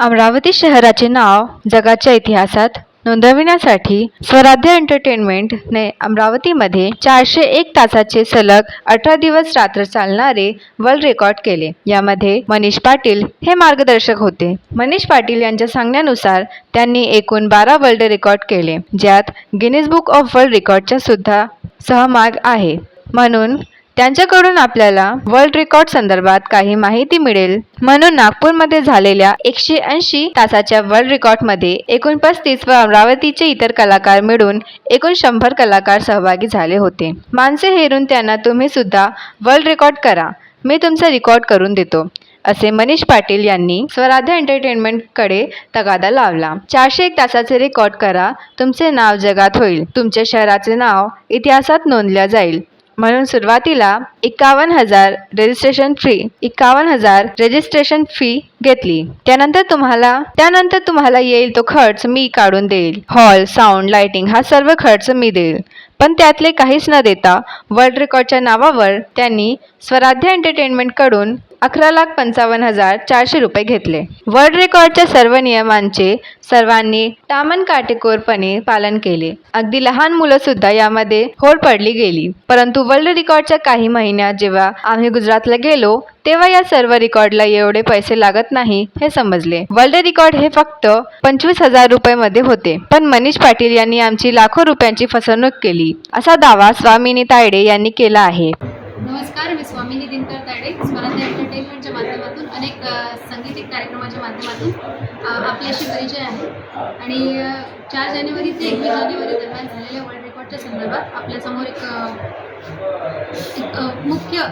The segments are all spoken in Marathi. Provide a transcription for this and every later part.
अमरावती शहराचे नाव जगाच्या इतिहासात नोंदविण्यासाठी स्वराध्य एंटरटेनमेंटने अमरावतीमध्ये चारशे एक तासाचे सलग अठरा दिवस रात्र चालणारे वर्ल्ड रेकॉर्ड केले. यामध्ये मनीष पाटील हे मार्गदर्शक होते. मनीष पाटील यांच्या सांगण्यानुसार त्यांनी एकूण बारा वर्ल्ड रेकॉर्ड केले ज्यात गिनीज बुक ऑफ वर्ल्ड रेकॉर्डचा सुद्धा सहभाग आहे. म्हणून त्यांच्याकडून आपल्याला वर्ल्ड रेकॉर्ड संदर्भात काही माहिती मिळेल. म्हणून नागपूरमध्ये झालेल्या एकशे ऐंशी तासाच्या वर्ल्ड रेकॉर्डमध्ये एकूण पस्तीस व अमरावतीचे इतर कलाकार मिळून एकूण शंभर कलाकार सहभागी झाले होते. माणसे हेरून त्यांना तुम्ही सुद्धा वर्ल्ड रेकॉर्ड करा. मी तुमचा रेकॉर्ड करून देतो. असे मनीष पाटील यांनी स्वराध्य एंटरटेनमेंटकडे तगादा लावला. चारशे एक तासाचे रेकॉर्ड करा. तुमचे नाव जगात होईल. तुमच्या शहराचे नाव इतिहासात नोंदल्या जाईल. म्हणून सुरुवातीला एकावन्न हजार रजिस्ट्रेशन फी एकावन्न हजार रजिस्ट्रेशन फी घेतली. त्यानंतर तुम्हाला त्यानंतर तुम्हाला येईल तो खर्च मी काढून देईल. हॉल साऊंड लाइटिंग हा सर्व खर्च मी देईल. पण त्यातले काहीच न देता वर्ल्ड रेकॉर्डच्या नावावर त्यांनी स्वराध्य एंटरटेनमेंटकडून अकरा लाख पंचावन्न हजार चारशे रुपये घेतले. वर्ल्ड रेकॉर्डच्या सर्व नियमांचे सर्वांनी टामन काटेकोरपणे पालन केले. अगदी लहान मुलं सुद्धा यामध्ये होड पडली गेली. परंतु वर्ल्ड रेकॉर्डच्या काही महिन्यात जेव्हा आम्ही गुजरातला गेलो तेव्हा या सर्व रेकॉर्डला एवढे पैसे लागत नाही हे समजले. वर्ल्ड रेकॉर्ड हे फक्त पंचवीस हजार रुपयामध्ये होते. पण मनीष पाटील यांनी आमची लाखो रुपयांची फसवणूक केली असा दावा स्वामिनी तायडे यांनी केला आहे. नमस्कार मी स्वामिनी दिनकर तायडे. अनेक संगीतिक सांगीतिक कार्यक्रमाच्या माध्यमातून आपल्याशी परिचय आहे. आणि चार जानेवारी ते एकवीस जानेवारी दरम्यान झालेल्या वर्ल्ड रेकॉर्डच्या संदर्भात आपल्यासमोर एक एक मुख्य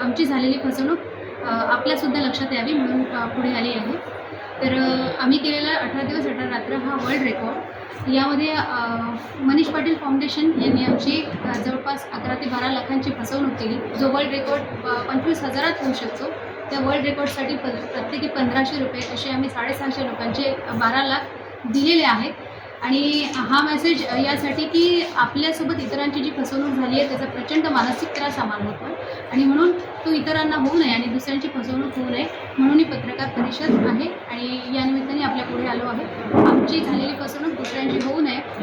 आमची झालेली फसवणूक आपल्यासुद्धा लक्षात यावी म्हणून पुढे आली आहे. तर आम्ही केलेला अठरा दिवस अठरा रात्र हा वर्ल्ड रेकॉर्ड यामध्ये मनीष पाटील फाउंडेशन यांनी आमची जवळपास अकरा ते बारा लाखांची फसवणूक केली जो वर्ल्ड रेकॉर्ड पंचवीस हजारात होऊ शकतो. त्या वर्ल्ड रेकॉर्डसाठी प प्रत्येकी पंधराशे रुपये असे आम्ही साडेसहाशे लोकांचे बारा लाख दिलेले आहेत आणि हा मेसेज यासाठी की आपल्यासोबत इतरांची जी फसवणूक झाली आहे त्याचा प्रचंड मानसिक त्रास आम्हाला होतो आणि म्हणून तो इतरांना होऊ नये आणि दुसऱ्यांची फसवणूक होऊ नये म्हणून ही पत्रकार परिषद आहे. आणि या निमित्ताने आपल्या पुढे आलो आहे. आमची झालेली फसवणूक दुसऱ्यांची होऊ नये